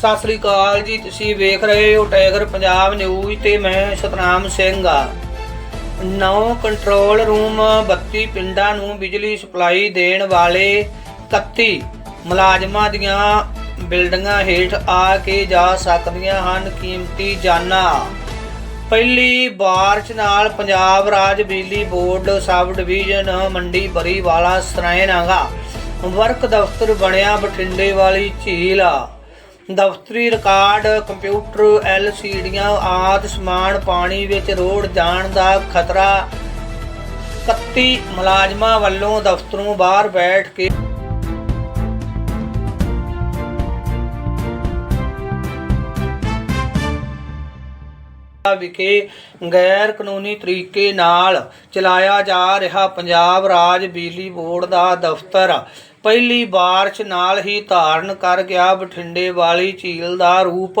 ਸਤਿ ਸ੍ਰੀ ਅਕਾਲ ਜੀ, ਤੁਸੀਂ ਵੇਖ ਰਹੇ ਹੋ ਟਾਈਗਰ ਪੰਜਾਬ ਨਿਊਜ਼ ਤੇ ਮੈਂ ਸਤਨਾਮ ਸਿੰਘ ਆ। ਨੌ ਕੰਟਰੋਲ ਰੂਮ 32 ਪਿੰਡਾਂ ਨੂੰ ਬਿਜਲੀ ਸਪਲਾਈ ਦੇਣ ਵਾਲੇ 31 ਮੁਲਾਜ਼ਮਾਂ ਦੀਆਂ ਬਿਲਡਿੰਗਾਂ ਹੇਠ ਆ ਕੇ ਜਾ ਸਕਦੀਆਂ ਹਨ ਕੀਮਤੀ ਜਾਨਾਂ। ਪਹਿਲੀ ਬਾਰਚ ਨਾਲ ਪੰਜਾਬ ਰਾਜ ਬਿਜਲੀ ਬੋਰਡ ਸਬ ਡਿਵੀਜ਼ਨ ਮੰਡੀ ਬਰੀਵਾਲਾ ਸਰਾਇਨਾਗਾ ਵਰਕ ਦਫ਼ਤਰ ਬਣਿਆ ਬਠਿੰਡੇ ਵਾਲੀ ਝੀਲ। ਆ ਦਫ਼ਤਰੀ ਰਿਕਾਰਡ, ਕੰਪਿਊਟਰ, ਐਲਸੀਡੀਆਂ ਆਦਿ ਸਮਾਨ ਪਾਣੀ ਵਿੱਚ ਰੋੜ ਜਾਣ ਦਾ ਖਤਰਾ। 31 ਮੁਲਾਜ਼ਮਾਂ ਵੱਲੋਂ ਦਫ਼ਤਰੋਂ ਬਾਹਰ ਬੈਠ ਕੇ ਵਿਖੇ ਗੈਰ ਕਾਨੂੰਨੀ ਤਰੀਕੇ ਨਾਲ ਚਲਾਇਆ ਜਾ ਰਿਹਾ ਪੰਜਾਬ ਰਾਜ ਬਿਜਲੀ ਬੋਰਡ ਦਾ ਦਫ਼ਤਰ। ਪਹਿਲੀ ਬਾਰਚ ਨਾਲ ਹੀ ਧਾਰਨ ਕਰ ਗਿਆ ਬਠਿੰਡੇ ਵਾਲੀ ਝੀਲ ਦਾ ਰੂਪ।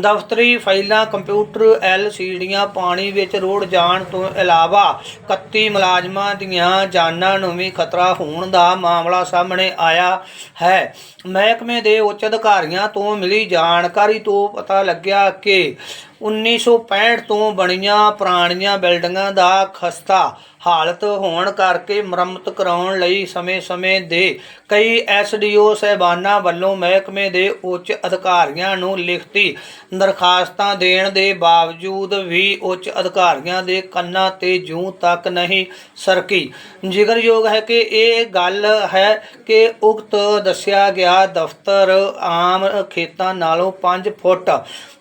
ਦਫ਼ਤਰੀ ਫਾਈਲਾਂ, ਕੰਪਿਊਟਰ ਐਲਸੀਡੀਆਂ ਪਾਣੀ ਵਿੱਚ ਰੋੜ ਜਾਣ ਤੋਂ ਇਲਾਵਾ 31 ਮੁਲਾਜ਼ਮਾਂ ਦੀਆਂ ਜਾਨਾਂ ਨੂੰ ਵੀ ਖਤਰਾ ਹੋਣ ਦਾ ਮਾਮਲਾ ਸਾਹਮਣੇ ਆਇਆ ਹੈ। ਮਹਿਕਮੇ ਦੇ ਉੱਚ ਅਧਿਕਾਰੀਆਂ ਤੋਂ ਮਿਲੀ ਜਾਣਕਾਰੀ ਤੋਂ ਪਤਾ ਲੱਗਿਆ ਕਿ 1965 ਤੋਂ ਬਣੀਆਂ ਪੁਰਾਣੀਆਂ ਬਿਲਡਿੰਗਾਂ ਦਾ ਖਸਤਾ ਹਾਲਤ ਹੋਣ ਕਰਕੇ ਮੁਰੰਮਤ ਕਰਾਉਣ ਲਈ ਸਮੇਂ-ਸਮੇਂ ਦੇ ਕਈ ਐਸਡੀਓ ਸਹਿਬਾਨਾਂ ਵੱਲੋਂ ਮਹਿਕਮੇ ਦੇ ਉੱਚ ਅਧਿਕਾਰੀਆਂ ਨੂੰ ਲਿਖਤੀ ਦਰਖਾਸਤਾਂ ਦੇਣ ਦੇ ਬਾਵਜੂਦ ਵੀ ਉੱਚ ਅਧਿਕਾਰੀਆਂ ਦੇ ਕੰਨਾਂ ਤੇ ਜੂੰ ਤੱਕ ਨਹੀਂ ਸਰਕੀ। ਜ਼ਿਕਰਯੋਗ ਹੈ ਕਿ ਇਹ ਗੱਲ ਹੈ ਕਿ ਉਕਤ ਦੱਸਿਆ ਗਿਆ ਦਫ਼ਤਰ ਆਮ ਖੇਤਾਂ ਨਾਲੋਂ 5 ਫੁੱਟ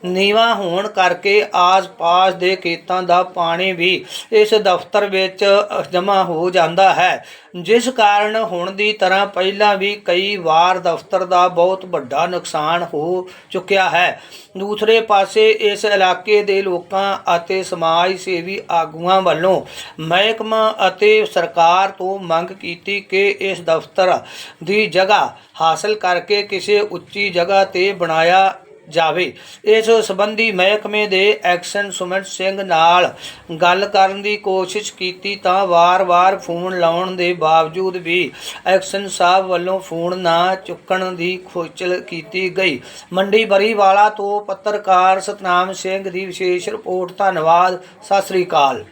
ਨੀਵਾ ਹੋਣ ਕਰਕੇ ਕਰਕੇ ਆਸ-ਪਾਸ ਦੇ ਖੇਤਾਂ ਦਾ ਪਾਣੀ ਵੀ ਇਸ ਦਫ਼ਤਰ ਵਿੱਚ ਜਮ੍ਹਾਂ ਹੋ ਜਾਂਦਾ ਹੈ। ਜਿਸ ਕਾਰਨ ਹੁਣ ਦੀ ਤਰ੍ਹਾਂ ਪਹਿਲਾਂ ਵੀ ਕਈ ਵਾਰ ਦਫ਼ਤਰ ਦਾ ਬਹੁਤ ਵੱਡਾ ਨੁਕਸਾਨ ਹੋ ਚੁੱਕਿਆ ਹੈ। ਦੂਸਰੇ ਪਾਸੇ ਇਸ ਇਲਾਕੇ ਦੇ ਲੋਕਾਂ ਅਤੇ ਸਮਾਜ ਸੇਵੀ ਆਗੂਆਂ ਵੱਲੋਂ ਮਹਿਕਮਾ ਅਤੇ ਸਰਕਾਰ ਤੋਂ ਮੰਗ ਕੀਤੀ ਕਿ ਇਸ ਦਫ਼ਤਰ ਦੀ ਜਗ੍ਹਾ ਹਾਸਲ ਕਰਕੇ ਕਿਸੇ ਉੱਚੀ ਜਗ੍ਹਾ ਤੇ ਬਣਾਇਆ ਜਾਵੇ। ਇਸ ਸੰਬੰਧੀ ਮਹਿਕਮੇ ਦੇ ਐਕਸ਼ਨ ਸੁਮਨ ਸਿੰਘ ਨਾਲ ਗੱਲ ਕਰਨ ਦੀ ਕੋਸ਼ਿਸ਼ ਕੀਤੀ ਤਾਂ ਵਾਰ-ਵਾਰ ਫੋਨ ਲਾਉਣ ਦੇ ਬਾਵਜੂਦ ਵੀ ਐਕਸ਼ਨ ਸਾਹਿਬ ਵੱਲੋਂ ਫੋਨ ਨਾ ਚੁੱਕਣ ਦੀ ਖੋਚਲ ਕੀਤੀ ਗਈ। ਮੰਡੀ ਬਰੀਵਾਲਾ ਤੋਂ ਪੱਤਰਕਾਰ ਸਤਨਾਮ ਸਿੰਘ ਦੀ ਵਿਸ਼ੇਸ਼ ਰਿਪੋਰਟ। ਧੰਨਵਾਦ। ਸਤਿ ਸ੍ਰੀ ਅਕਾਲ।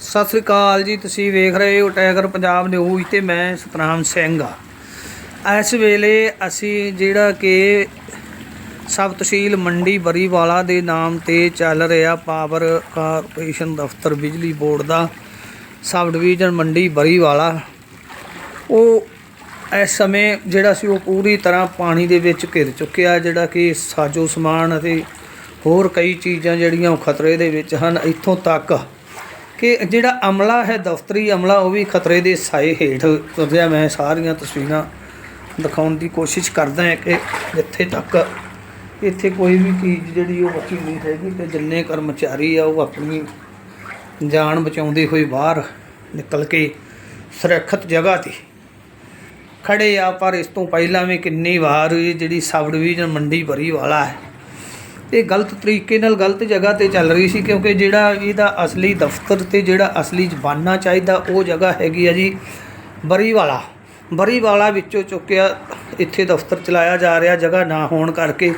ਸਤਿ ਸ੍ਰੀ ਅਕਾਲ ਜੀ। ਤੁਸੀਂ ਵੇਖ ਰਹੇ ਹੋ ਟਾਈਗਰ ਪੰਜਾਬ ਨਿਊਜ਼ ਤੇ ਮੈਂ ਸਤਨਾਮ ਸਿੰਘ। ਆ ਇਸ ਵੇਲੇ ਅਸੀਂ ਜਿਹੜਾ ਕਿ ਸਬ ਤਹਿਸੀਲ ਮੰਡੀ ਬਰੀਵਾਲਾ ਦੇ ਨਾਮ ਤੇ ਚੱਲ ਰਿਹਾ ਪਾਵਰ ਕਾਰਪੋਰੇਸ਼ਨ ਦਫ਼ਤਰ ਬਿਜਲੀ ਬੋਰਡ ਦਾ ਸਬ ਡਿਵੀਜ਼ਨ ਮੰਡੀ ਬਰੀਵਾਲਾ ਉਹ ਇਸ ਸਮੇਂ ਜਿਹੜਾ ਸੀ ਉਹ ਪੂਰੀ ਤਰ੍ਹਾਂ ਪਾਣੀ ਦੇ ਵਿੱਚ ਘਿਰ ਚੁੱਕਿਆ, ਜਿਹੜਾ ਕਿ ਸਾਜੋ ਸਮਾਨ ਅਤੇ ਹੋਰ ਕਈ ਚੀਜ਼ਾਂ ਜਿਹੜੀਆਂ ਉਹ ਖਤਰੇ ਦੇ ਵਿੱਚ ਹਨ। ਇੱਥੋਂ ਤੱਕ ਕਿ ਜਿਹੜਾ ਅਮਲਾ ਹੈ, ਦਫ਼ਤਰੀ ਅਮਲਾ, ਉਹ ਵੀ ਖਤਰੇ ਦੇ ਸਾਏ ਹੇਠ। ਤੁਰਿਆ ਮੈਂ ਸਾਰੀਆਂ ਤਸਵੀਰਾਂ ਦਿਖਾਉਣ ਦੀ ਕੋਸ਼ਿਸ਼ ਕਰਦਾ ਹਾਂ ਕਿ ਜਿੱਥੇ ਤੱਕ ਇੱਥੇ ਕੋਈ ਵੀ ਚੀਜ਼ ਜਿਹੜੀ ਉਹ ਬਚੀ ਨਹੀਂ ਹੈਗੀ ਤੇ ਜਿੰਨੇ ਕਰਮਚਾਰੀ ਆ ਉਹ ਆਪਣੀ ਜਾਨ ਬਚਾਉਂਦੇ ਹੋਏ ਬਾਹਰ ਨਿਕਲ ਕੇ ਸੁਰੱਖਿਅਤ ਜਗ੍ਹਾ ਤੇ ਖੜੇ ਆ। ਪਰ ਇਸ ਤੋਂ ਪਹਿਲਾਂ ਵੀ ਕਿੰਨੀ ਵਾਰ ਇਹ ਜਿਹੜੀ ਸਬ ਡਿਵੀਜ਼ਨ ਮੰਡੀ ਭਰੀ ਵਾਲਾ ਹੈ, ਇਹ ਗਲਤ ਤਰੀਕੇ ਨਾਲ ਗਲਤ ਜਗ੍ਹਾ ਤੇ ਚੱਲ ਰਹੀ ਸੀ ਕਿਉਂਕਿ ਜਿਹੜਾ ਇਹਦਾ ਅਸਲੀ ਦਫ਼ਤਰ ਤੇ ਜਿਹੜਾ ਅਸਲੀ ਜ਼ਬਾਨਾ ਚਾਹੀਦਾ ਉਹ ਜਗ੍ਹਾ ਹੈਗੀ ਆ ਜੀ ਬਰੀਵਾਲਾ। ਬਰੀਵਾਲਾ ਵਿੱਚੋਂ ਚੁੱਕਿਆ ਇੱਥੇ ਦਫ਼ਤਰ ਚਲਾਇਆ ਜਾ ਰਿਹਾ, ਜਗ੍ਹਾ ਨਾ ਹੋਣ ਕਰਕੇ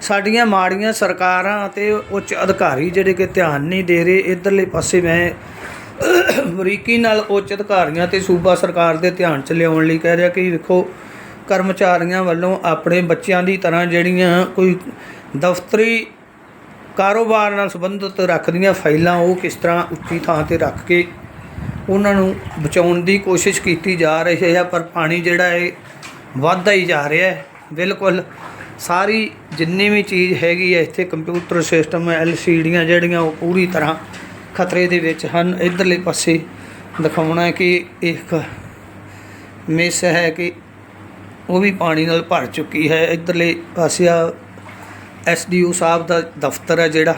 ਸਾਡੀਆਂ ਮਾੜੀਆਂ ਸਰਕਾਰਾਂ ਅਤੇ ਉੱਚ ਅਧਿਕਾਰੀ ਜਿਹੜੇ ਕਿ ਧਿਆਨ ਨਹੀਂ ਦੇ ਰਹੇ, ਇਧਰਲੇ ਪਾਸੇ ਮੈਂ ਅਮਰੀਕੀ ਨਾਲ ਉੱਚ ਅਧਿਕਾਰੀਆਂ ਤੇ ਸੂਬਾ ਸਰਕਾਰ ਦੇ ਧਿਆਨ ਚ ਲਿਆਉਣ ਲਈ ਕਹਿ ਰਿਹਾ ਕਿ ਵੇਖੋ, ਕਰਮਚਾਰੀਆਂ ਵੱਲੋਂ ਆਪਣੇ ਬੱਚਿਆਂ ਦੀ ਤਰ੍ਹਾਂ ਜਿਹੜੀਆਂ ਕੋਈ ਦਫ਼ਤਰੀ ਕਾਰੋਬਾਰ ਨਾਲ ਸੰਬੰਧਿਤ ਰੱਖਦੀਆਂ ਫਾਈਲਾਂ ਉਹ ਕਿਸ ਤਰ੍ਹਾਂ ਉੱਚੀ ਥਾਂ ਤੇ ਰੱਖ ਕੇ ਉਹਨਾਂ ਨੂੰ ਬਚਾਉਣ ਦੀ ਕੋਸ਼ਿਸ਼ ਕੀਤੀ ਜਾ ਰਹੀ ਹੈ, ਪਰ ਪਾਣੀ ਜਿਹੜਾ ਹੈ ਵੱਧਦਾ ਹੀ ਜਾ ਰਿਹਾ ਹੈ। ਬਿਲਕੁਲ ਸਾਰੀ ਜਿੰਨੀ ਵੀ ਚੀਜ਼ ਹੈਗੀ ਹੈ ਇੱਥੇ ਕੰਪਿਊਟਰ ਸਿਸਟਮ ਐੱਲ ਸੀ ਡੀਆਂ ਜਿਹੜੀਆਂ ਉਹ ਪੂਰੀ ਤਰ੍ਹਾਂ ਖਤਰੇ ਦੇ ਵਿੱਚ ਹਨ। ਇਧਰਲੇ ਪਾਸੇ ਦਿਖਾਉਣਾ ਹੈ ਕਿ ਇੱਕ ਮਿਸ ਹੈ ਕਿ ਉਹ ਵੀ ਪਾਣੀ ਨਾਲ ਭਰ ਚੁੱਕੀ ਹੈ। ਇਧਰਲੇ ਪਾਸੇ ਆ ਐਸਡੀਓ ਸਾਹਿਬ ਦਾ ਦਫ਼ਤਰ ਹੈ ਜਿਹੜਾ।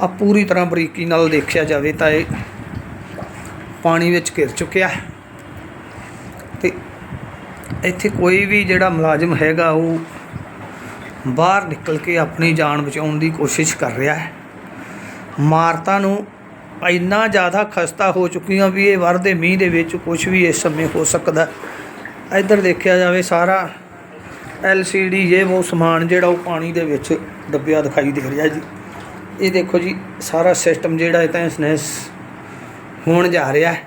ਆ ਪੂਰੀ ਤਰ੍ਹਾਂ ਬਰੀਕੀ ਨਾਲ ਦੇਖਿਆ ਜਾਵੇ ਤਾਂ ਇਹ ਪਾਣੀ ਵਿੱਚ ਘਿਰ ਚੁੱਕਿਆ ਹੈ। ਤੇ ਇੱਥੇ ਕੋਈ ਵੀ ਜਿਹੜਾ ਮੁਲਾਜ਼ਮ ਹੈਗਾ ਉਹ ਬਾਹਰ ਨਿਕਲ ਕੇ ਆਪਣੀ ਜਾਨ ਬਚਾਉਣ ਦੀ ਕੋਸ਼ਿਸ਼ ਕਰ ਰਿਹਾ ਹੈ। ਮਾਰਤਾ ਨੂੰ ਇੰਨਾ ਜ਼ਿਆਦਾ ਖਸਤਾ ਹੋ ਚੁੱਕੀਆਂ ਵੀ ਇਹ ਵਰਦੇ ਮੀਂਹ ਦੇ ਵਿੱਚ ਕੁਝ ਵੀ ਇਸ ਸਮੇਂ ਹੋ ਸਕਦਾ ਇੱਧਰ ਦੇਖਿਆ ਜਾਵੇ ਸਾਰਾ LCD ਇਹ ਉਹ ਸਮਾਨ ਜਿਹੜਾ ਉਹ ਪਾਣੀ ਦੇ ਵਿੱਚ ਡੱਬਿਆ ਦਿਖਾਈ ਦੇ ਰਿਹਾ ਜੀ। ਇਹ ਦੇਖੋ ਜੀ, ਸਾਰਾ ਸਿਸਟਮ ਜਿਹੜਾ ਇਹ ਤਾਂ ਇਸਨੈਸ ਹੋਣ ਜਾ ਰਿਹਾ ਹੈ।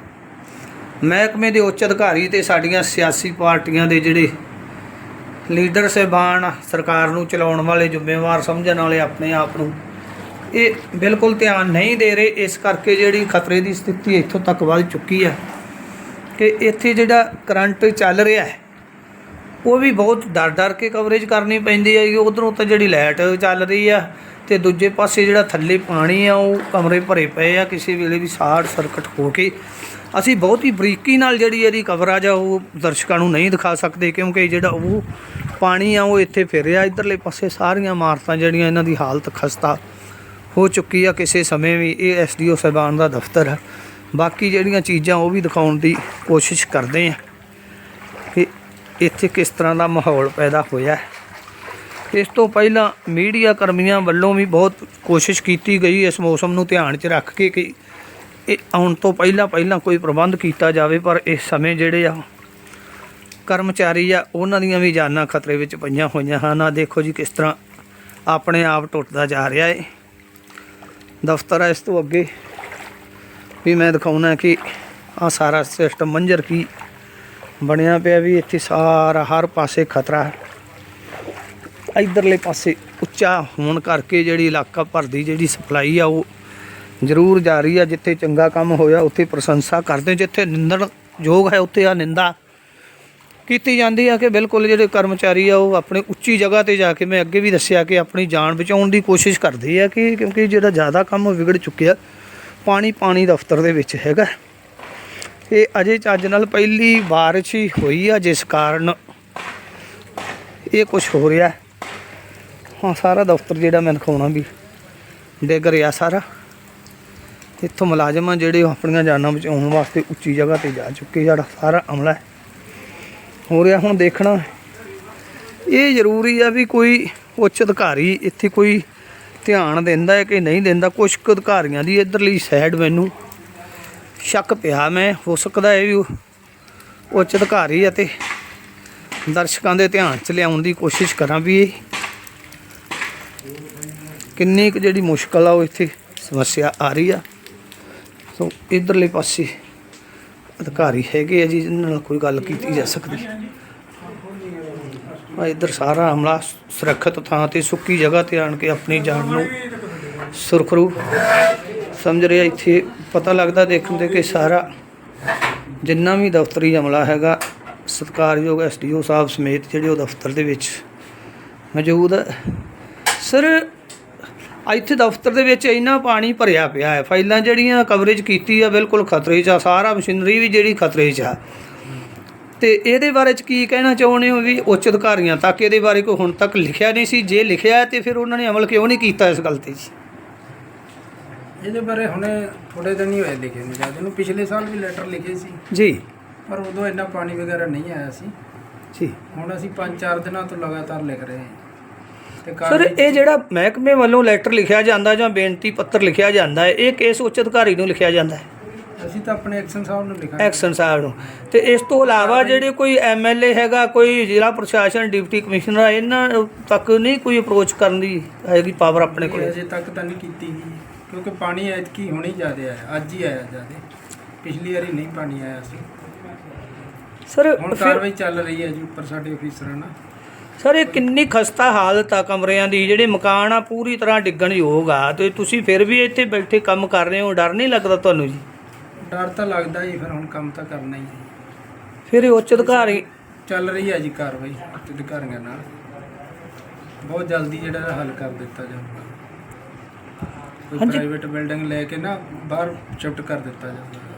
ਮਹਿਕਮੇ ਦੇ ਉੱਚ ਅਧਿਕਾਰੀ ਤੇ ਸਾਡੀਆਂ ਸਿਆਸੀ ਪਾਰਟੀਆਂ ਦੇ ਜਿਹੜੇ ਲੀਡਰ ਸਾਹਿਬਾਨ ਸਰਕਾਰ ਨੂੰ ਚਲਾਉਣ ਵਾਲੇ ਜ਼ਿੰਮੇਵਾਰ ਸਮਝਣ ਵਾਲੇ ਆਪਣੇ ਆਪ ਨੂੰ ਇਹ ਬਿਲਕੁਲ ਧਿਆਨ ਨਹੀਂ ਦੇ ਰਹੇ। ਇਸ ਕਰਕੇ ਜਿਹੜੀ ਖਤਰੇ ਦੀ ਸਥਿਤੀ ਇੱਥੋਂ ਤੱਕ ਵੱਧ ਚੁੱਕੀ ਹੈ ਕਿ ਇੱਥੇ ਜਿਹੜਾ ਕਰੰਟ ਚੱਲ ਰਿਹਾ ਹੈ ਉਹ ਵੀ ਬਹੁਤ ਡਰ ਡਰ ਕੇ ਕਵਰੇਜ ਕਰਨੀ ਪੈਂਦੀ ਹੈ ਉਧਰੋਂ ਤਾਂ ਜਿਹੜੀ ਲਾਈਟ ਚੱਲ ਰਹੀ ਆ ਤੇ ਦੂਜੇ ਪਾਸੇ ਜਿਹੜਾ ਥੱਲੇ ਪਾਣੀ ਆ, ਉਹ ਕਮਰੇ ਭਰੇ ਪਏ ਆ, ਕਿਸੇ ਵੇਲੇ ਵੀ ਸ਼ਾਰਟ ਸਰਕਟ ਹੋ ਕੇ। ਅਸੀਂ ਬਹੁਤ ਹੀ ਬਰੀਕੀ ਨਾਲ ਜਿਹੜੀ ਇਹਦੀ ਕਵਰੇਜ ਆ, ਉਹ ਦਰਸ਼ਕਾਂ ਨੂੰ ਨਹੀਂ ਦਿਖਾ ਸਕਦੇ, ਕਿਉਂਕਿ ਜਿਹੜਾ ਉਹ ਪਾਣੀ ਆ, ਉਹ ਇੱਥੇ ਫਿਰ ਰਿਹਾ। ਇਧਰਲੇ ਪਾਸੇ ਸਾਰੀਆਂ ਇਮਾਰਤਾਂ ਜਿਹੜੀਆਂ ਇਹਨਾਂ ਦੀ ਹਾਲਤ ਖਸਤਾ ਹੋ ਚੁੱਕੀ ਆ ਕਿਸੇ ਸਮੇਂ ਵੀ। ਇਹ ਐਸਡੀਓ ਸਾਹਿਬਾਨ ਦਾ ਦਫ਼ਤਰ ਹੈ ਬਾਕੀ ਜਿਹੜੀਆਂ ਚੀਜ਼ਾਂ ਉਹ ਵੀ ਦਿਖਾਉਣ ਦੀ ਕੋਸ਼ਿਸ਼ ਕਰਦੇ ਆ। ਇੱਥੇ ਕਿਸ ਤਰ੍ਹਾਂ ਦਾ ਮਾਹੌਲ ਪੈਦਾ ਹੋਇਆ ਹੈ। ਇਸ ਤੋਂ ਪਹਿਲਾਂ ਮੀਡੀਆ ਕਰਮੀਆਂ ਵੱਲੋਂ ਵੀ ਬਹੁਤ ਕੋਸ਼ਿਸ਼ ਕੀਤੀ ਗਈ ਇਸ ਮੌਸਮ ਨੂੰ ਧਿਆਨ 'ਚ ਰੱਖ ਕੇ ਕਿ ਇਹ ਆਉਣ ਤੋਂ ਪਹਿਲਾਂ ਪਹਿਲਾਂ ਕੋਈ ਪ੍ਰਬੰਧ ਕੀਤਾ ਜਾਵੇ, ਪਰ ਇਸ ਸਮੇਂ ਜਿਹੜੇ ਆ ਕਰਮਚਾਰੀ ਆ, ਉਹਨਾਂ ਦੀਆਂ ਵੀ ਜਾਨਾਂ ਖਤਰੇ ਵਿੱਚ ਪਈਆਂ ਹੋਈਆਂ ਹਨ। ਆ ਦੇਖੋ ਜੀ ਕਿਸ ਤਰ੍ਹਾਂ ਆਪਣੇ ਆਪ ਟੁੱਟਦਾ ਜਾ ਰਿਹਾ ਏ ਦਫ਼ਤਰ ਆ ਇਸ ਤੋਂ ਅੱਗੇ ਵੀ ਮੈਂ ਦਿਖਾਉਣਾ ਕਿ ਆ ਸਾਰਾ ਸਿਸਟਮ ਮੰਜਰ ਕੀ ਬਣਿਆ ਪਿਆ ਵੀ ਇੱਥੇ ਸਾਰਾ, ਹਰ ਪਾਸੇ ਖਤਰਾ ਹੈ। ਇਧਰਲੇ ਪਾਸੇ ਉੱਚਾ ਹੋਣ ਕਰਕੇ ਜਿਹੜੀ ਇਲਾਕਾ ਭਰ ਦੀ ਜਿਹੜੀ ਸਪਲਾਈ ਆ, ਉਹ ਜ਼ਰੂਰ ਜਾ ਰਹੀ ਆ। ਜਿੱਥੇ ਚੰਗਾ ਕੰਮ ਹੋਇਆ, ਉੱਥੇ ਪ੍ਰਸ਼ੰਸਾ ਕਰਦੇ ਜਿੱਥੇ ਨਿੰਦਣ ਯੋਗ ਹੈ, ਉੱਥੇ ਆ ਨਿੰਦਾ ਕੀਤੀ ਜਾਂਦੀ ਆ ਕਿ ਬਿਲਕੁਲ ਜਿਹੜੇ ਕਰਮਚਾਰੀ ਆ, ਉਹ ਆਪਣੇ ਉੱਚੀ ਜਗ੍ਹਾ ਤੇ ਜਾ ਕੇ, ਮੈਂ ਅੱਗੇ ਵੀ ਦੱਸਿਆ ਕਿ ਆਪਣੀ ਜਾਨ ਬਚਾਉਣ ਦੀ ਕੋਸ਼ਿਸ਼ ਕਰਦੇ ਆ ਕਿ ਕਿਉਂਕਿ ਜਿਹੜਾ ਜ਼ਿਆਦਾ ਕੰਮ ਵਿਗੜ ਚੁੱਕਿਆ ਪਾਣੀ ਪਾਣੀ ਦਫ਼ਤਰ ਦੇ ਵਿੱਚ ਹੈਗਾ। ਇਹ ਅਜੇ ਚੱਜ ਨਾਲ ਪਹਿਲੀ ਬਾਰਿਸ਼ ਹੀ ਹੋਈ ਆ, ਜਿਸ ਕਾਰਨ ਇਹ ਕੁਝ ਹੋ ਰਿਹਾ। ਹਾਂ, ਸਾਰਾ ਦਫ਼ਤਰ ਜਿਹੜਾ ਮੈਂ ਦਿਖਾਉਣਾ ਵੀ ਡਿੱਗ ਰਿਹਾ ਸਾਰਾ। ਇੱਥੋਂ ਮੁਲਾਜ਼ਮ ਆ ਜਿਹੜੇ ਉਹ ਆਪਣੀਆਂ ਜਾਨਾਂ ਬਚਾਉਣ ਵਾਸਤੇ ਉੱਚੀ ਜਗ੍ਹਾ ਤੇ ਜਾ ਚੁੱਕੇ ਜਿਹੜਾ ਸਾਰਾ ਅਮਲਾ ਹੋ। ਰਿਹਾ ਹੁਣ ਦੇਖਣਾ। ਇਹ ਜ਼ਰੂਰੀ ਆ ਵੀ ਕੋਈ ਉੱਚ ਅਧਿਕਾਰੀ ਇੱਥੇ ਕੋਈ ਧਿਆਨ ਦਿੰਦਾ ਹੈ ਕਿ ਨਹੀਂ ਦਿੰਦਾ। ਕੁਝ ਕੁ ਅਧਿਕਾਰੀਆਂ ਦੀ ਇਧਰਲੀ ਸਾਈਡ ਮੈਨੂੰ ਸ਼ੱਕ ਪਿਆ ਮੈਂ, ਹੋ ਸਕਦਾ ਹੈ ਵੀ ਉਹ ਉੱਚ ਅਧਿਕਾਰੀ ਅਤੇ ਦਰਸ਼ਕਾਂ ਦੇ ਧਿਆਨ 'ਚ ਲਿਆਉਣ ਦੀ ਕੋਸ਼ਿਸ਼ ਕਰਾਂ ਵੀ ਇਹ ਕਿੰਨੀ ਕੁ ਜਿਹੜੀ ਮੁਸ਼ਕਲ ਆ ਉਹ ਇੱਥੇ ਸਮੱਸਿਆ ਆ ਰਹੀ ਆ। ਸੋ ਇਧਰਲੇ ਪਾਸੇ ਅਧਿਕਾਰੀ ਹੈਗੇ ਆ ਜੀ, ਜਿਨ੍ਹਾਂ ਨਾਲ ਕੋਈ ਗੱਲ ਕੀਤੀ ਜਾ ਸਕਦੀ। ਆ ਇਧਰ ਸਾਰਾ ਹਮਲਾ ਸੁਰੱਖਿਅਤ ਥਾਂ ਤੇ ਸੁੱਕੀ ਜਗ੍ਹਾ ਤੇ ਆਣ ਕੇ ਆਪਣੀ ਜਾਨ ਨੂੰ ਸੁਰਖਰੂ ਸਮਝ ਰਿਹਾ ਇੱਥੇ ਪਤਾ ਲੱਗਦਾ ਦੇਖਣ ਦੇ ਕਿ ਸਾਰਾ ਜਿੰਨਾ ਵੀ ਦਫ਼ਤਰੀ ਅਮਲਾ ਹੈਗਾ, ਸਤਿਕਾਰਯੋਗ ਐਸਡੀਓ ਸਾਹਿਬ ਸਮੇਤ ਜਿਹੜੇ ਉਹ ਦਫ਼ਤਰ ਦੇ ਵਿੱਚ ਮੌਜੂਦ ਹੈ। ਸਰ ਇੱਥੇ ਦਫ਼ਤਰ ਦੇ ਵਿੱਚ ਇੰਨਾ ਪਾਣੀ ਭਰਿਆ ਪਿਆ ਹੈ। ਫਾਈਲਾਂ ਜਿਹੜੀਆਂ ਕਵਰੇਜ ਕੀਤੀ ਆ ਬਿਲਕੁਲ ਖਤਰੇ 'ਚ ਆ, ਸਾਰਾ ਮਸ਼ੀਨਰੀ ਵੀ ਜਿਹੜੀ ਖਤਰੇ 'ਚ ਆ। ਤੇ ਇਹਦੇ ਬਾਰੇ ਚ ਕੀ ਕਹਿਣਾ ਚਾਹੁੰਦੇ ਹੋ ਵੀ ਉੱਚ ਅਧਿਕਾਰੀਆਂ ਤੱਕ ਇਹਦੇ ਬਾਰੇ ਕੋਈ ਹੁਣ ਤੱਕ ਲਿਖਿਆ ਨਹੀਂ ਸੀ? ਜੇ ਲਿਖਿਆ ਹੈ ਤੇ ਫਿਰ ਉਹਨਾਂ ਨੇ ਅਮਲ ਕਿਉਂ ਨਹੀਂ ਕੀਤਾ ਇਸ ਗੱਲ ਤੇ? ਜੀ ਇਹਦੇ ਬਾਰੇ ਹੁਣੇ ਥੋੜੇ ਦਿਨ ਹੀ ਹੋਏ ਲਿਖੇ ਨੇ ਜਦ ਇਹਨੂੰ ਪਿਛਲੇ ਸਾਲ ਵੀ ਲੈਟਰ ਲਿਖੇ ਸੀ। ਜੀ। ਪਰ ਉਦੋਂ ਇੰਨਾ ਪਾਣੀ ਵਗੈਰਾ ਨਹੀਂ ਆਇਆ ਸੀ। ਜੀ। ਹੁਣ ਅਸੀਂ 5-4 ਦਿਨਾਂ ਤੋਂ ਲਗਾਤਾਰ ਲਿਖ ਰਹੇ ਹਾਂ। ਸਰ ਇਹ ਜਿਹੜਾ ਮਹਿਕਮੇ ਵੱਲੋਂ ਲੈਟਰ ਲਿਖਿਆ ਜਾਂਦਾ ਜਾਂ ਬੇਨਤੀ ਪੱਤਰ ਲਿਖਿਆ ਜਾਂਦਾ ਹੈ ਇਹ ਕੇਸ ਉੱਚ ਅਧਿਕਾਰੀ ਨੂੰ ਲਿਖਿਆ ਜਾਂਦਾ ਹੈ? ਅਸੀਂ ਤਾਂ ਆਪਣੇ ਐਕਸ਼ਨ ਸਾਹਿਬ ਨੂੰ ਲਿਖਾਂਗੇ। ਐਕਸ਼ਨ ਸਾਹਿਬ ਨੂੰ। ਤੇ ਇਸ ਤੋਂ ਇਲਾਵਾ ਜਿਹੜੇ ਕੋਈ ਐਮਐਲਏ ਹੈਗਾ ਕੋਈ ਜ਼ਿਲ੍ਹਾ ਪ੍ਰਸ਼ਾਸਨ ਡਿਪਟੀ ਕਮਿਸ਼ਨਰ ਇਹਨਾਂ ਤੱਕ ਨਹੀਂ ਕੋਈ ਅਪਰੋਚ ਕਰਨ ਦੀ ਹੈਗੀ ਪਾਵਰ ਆਪਣੇ ਕੋਲ? ਅਜੇ ਤੱਕ ਤਾਂ ਨਹੀਂ ਕੀਤੀ ਗਈ। ਕਿਉਂਕਿ ਪਾਣੀ ਐਤਕੀ ਹੁਣੇ ਜ਼ਿਆਦਾ ਆਇਆ ਅੱਜ ਹੀ ਆਇਆ ਜ਼ਿਆਦਾ। ਪਿਛਲੀ ਵਾਰੀ ਨਹੀਂ ਪਾਣੀ ਆਇਆ ਸੀ। ਸਰ ਹੁਣ ਕਾਰਵਾਈ ਚੱਲ ਰਹੀ ਹੈ ਜੀ ਉੱਪਰ ਸਾਡੇ ਅਫੀਸਰਾਂ ਨਾਲ। ਸਰ ਇਹ ਕਿੰਨੀ ਖਸਤਾ ਹਾਲਤ ਆ ਕਮਰਿਆਂ ਦੀ ਜਿਹੜੇ ਮਕਾਨ ਆ ਪੂਰੀ ਤਰ੍ਹਾਂ ਡਿੱਗਣ ਯੋਗ ਆ ਤੇ ਤੁਸੀਂ ਫਿਰ ਵੀ ਇੱਥੇ ਬੈਠੇ ਕੰਮ ਕਰ ਰਹੇ ਹੋ ਡਰ ਨਹੀਂ ਲੱਗਦਾ ਤੁਹਾਨੂੰ ਜੀ? ਡਰ ਤਾਂ ਲੱਗਦਾ ਜੀ ਫਿਰ ਹੁਣ ਕੰਮ ਤਾਂ ਕਰਨਾ ਹੀ ਹੈ। ਫਿਰ ਇਹ ਉੱਚ ਅਧਿਕਾਰੀ ਚੱਲ ਰਹੀ ਹੈ ਜੀ ਕਾਰਵਾਈ ਉੱਚ ਅਧਿਕਾਰੀਆਂ ਨਾਲ। ਬਹੁਤ ਜਲਦੀ ਜਿਹੜਾ ਹੱਲ ਕਰ ਦਿੱਤਾ ਜਾਊਗਾ। ਕੋਈ ਹਾਂਜੀ। ਪ੍ਰਾਈਵੇਟ ਬਿਲਡਿੰਗ ਲੈ ਕੇ ਨਾ ਬਾਹਰ ਸ਼ਿਫਟ ਕਰ ਦਿੱਤਾ ਜਾਊਗਾ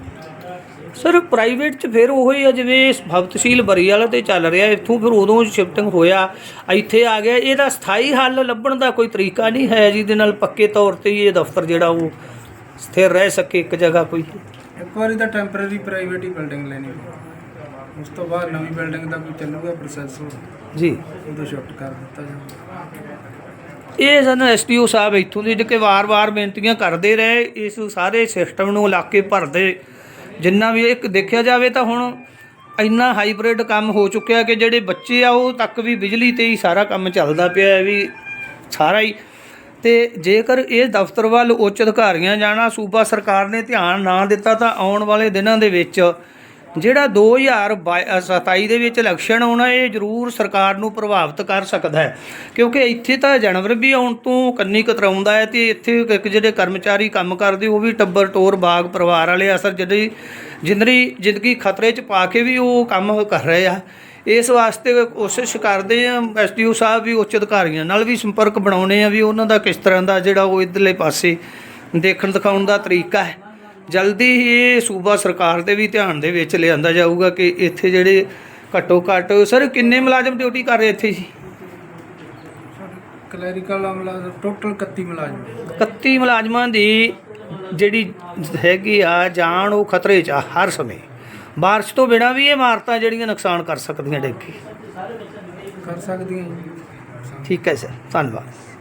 ਸਰ ਪ੍ਰਾਈਵੇਟ ਚ ਫਿਰ ਉਹੀ ਆ ਜਿਵੇਂ ਭਗਤ ਤਹਿਸੀਲ ਬਰੀਵਾਲ ਤੇ ਚੱਲ ਰਿਹਾ ਇੱਥੋਂ ਫਿਰ ਉਦੋਂ ਸ਼ਿਫਟਿੰਗ ਹੋਇਆ ਇੱਥੇ ਆ ਗਿਆ। ਇਹਦਾ ਸਥਾਈ ਹੱਲ ਲੱਭਣ ਦਾ ਕੋਈ ਤਰੀਕਾ ਨਹੀਂ ਹੈ ਜਿਹਦੇ ਨਾਲ ਪੱਕੇ ਤੌਰ ਤੇ ਹੀ ਇਹ ਦਫ਼ਤਰ ਜਿਹੜਾ ਉਹ ਸਥਿਰ ਰਹਿ ਸਕੇ ਇੱਕ ਜਗ੍ਹਾ ਕੋਈ। ਇੱਕ ਵਾਰੀ ਤਾਂ ਟੈਂਪਰੇਰੀ ਪ੍ਰਾਈਵੇਟ ਹੀ ਬਿਲਡਿੰਗ ਲੈਣੀ ਪਊ। ਉਸ ਤੋਂ ਬਾਅਦ ਨਵੀਂ ਬਿਲਡਿੰਗ ਦਾ ਕੋਈ ਚੱਲੂਗਾ ਪ੍ਰੋਸੈਸ ਜੀ। ਉਦੋਂ ਸ਼ਿਫਟ ਕਰ ਦਿੱਤਾ ਜਾਊਗਾ ਇਹ ਸਨ ਐਸਟੀਓ ਸਾਹਿਬ ਇੱਥੋਂ ਦੇ, ਜਿਹੜੇ ਵਾਰ-ਵਾਰ ਬੇਨਤੀਆਂ ਕਰਦੇ ਰਹੇ, ਇਸ ਸਾਰੇ ਸਿਸਟਮ ਨੂੰ ਇਲਾਕੇ ਭਰ ਦੇ। ਜਿੰਨਾ ਵੀ ਇੱਕ ਦੇਖਿਆ ਜਾਵੇ ਤਾਂ ਹੁਣ ਇੰਨਾ ਹਾਈਬ੍ਰਿਡ ਕੰਮ ਹੋ ਚੁੱਕਿਆ ਕਿ ਜਿਹੜੇ ਬੱਚੇ ਆ, ਉਹ ਤੱਕ ਵੀ ਬਿਜਲੀ ਤੇ ਹੀ ਸਾਰਾ ਕੰਮ ਚੱਲਦਾ ਪਿਆ ਹੈ, ਵੀ ਸਾਰਾ ਹੀ। ਤੇ ਜੇਕਰ ਇਹ ਦਫ਼ਤਰ ਵੱਲ ਉੱਚ ਅਧਿਕਾਰੀਆਂ ਜਾਣਾ, ਸੂਬਾ ਸਰਕਾਰ ਨੇ ਧਿਆਨ ਨਾ ਦਿੱਤਾ ਤਾਂ ਆਉਣ ਵਾਲੇ ਦਿਨਾਂ ਦੇ ਵਿੱਚ ਜਿਹੜਾ 2027 ਦੇ ਵਿੱਚ ਇਲੈਕਸ਼ਨ ਆਉਣਾ, ਇਹ ਜ਼ਰੂਰ ਸਰਕਾਰ ਨੂੰ ਪ੍ਰਭਾਵਿਤ ਕਰ ਸਕਦਾ ਹੈ। ਕਿਉਂਕਿ ਇੱਥੇ ਤਾਂ ਜਾਨਵਰ ਵੀ ਆਉਣ ਤੋਂ ਕੰਨੀ ਕਤਰਾਉਂਦਾ ਹੈ ਤੇ ਇੱਥੇ ਜਿਹੜੇ ਕਰਮਚਾਰੀ ਕੰਮ ਕਰਦੇ, ਉਹ ਵੀ ਟੱਬਰ ਟੋਰ ਬਾਗ ਪਰਿਵਾਰ ਵਾਲੇ ਅਸਰ ਜਿਹੜੀ ਜ਼ਿੰਦਗੀ ਜ਼ਿੰਦਗੀ ਖਤਰੇ 'ਚ ਪਾ ਕੇ ਵੀ ਉਹ ਕੰਮ ਕਰ ਰਹੇ ਆ। ਇਸ ਵਾਸਤੇ ਕੋਸ਼ਿਸ਼ ਕਰਦੇ ਆ ਐਸਡੀਓ ਸਾਹਿਬ ਵੀ ਉੱਚ ਅਧਿਕਾਰੀਆਂ ਨਾਲ ਵੀ ਸੰਪਰਕ ਬਣਾਉਣੇ ਆ ਵੀ ਉਹਨਾਂ ਦਾ ਕਿਸ ਤਰ੍ਹਾਂ ਦਾ ਜਿਹੜਾ ਉਹ ਇਧਰਲੇ ਪਾਸੇ ਦੇਖਣ ਦਿਖਾਉਣ ਦਾ ਤਰੀਕਾ ਹੈ। ਜਲਦੀ ਹੀ ਇਹ ਸੂਬਾ ਸਰਕਾਰ ਦੇ ਵੀ ਧਿਆਨ ਦੇ ਵਿੱਚ ਲਿਆਂਦਾ ਜਾਊਗਾ ਕਿ ਇੱਥੇ ਜਿਹੜੇ ਘੱਟੋ ਘੱਟ ਸਰ ਕਿੰਨੇ ਮੁਲਾਜ਼ਮ ਡਿਊਟੀ ਕਰ ਰਹੇ ਇੱਥੇ ਜੀ? ਕਲੈਰੀਕਲ ਅਮਲਾ ਟੋਟਲ 31 ਮੁਲਾਜ਼ਮ। 31 ਮੁਲਾਜ਼ਮਾਂ ਦੀ ਜਿਹੜੀ ਹੈਗੀ ਆ ਜਾਨ ਉਹ ਖਤਰੇ 'ਚ ਆ ਹਰ ਸਮੇਂ। ਬਾਰਿਸ਼ ਤੋਂ ਬਿਨਾਂ ਵੀ ਇਹ ਇਮਾਰਤਾਂ ਜਿਹੜੀਆਂ ਨੁਕਸਾਨ ਕਰ ਸਕਦੀਆਂ ਡਿੱਗ ਕੇ। ਕਰ ਸਕਦੀਆਂ ਠੀਕ ਹੈ ਸਰ। ਧੰਨਵਾਦ।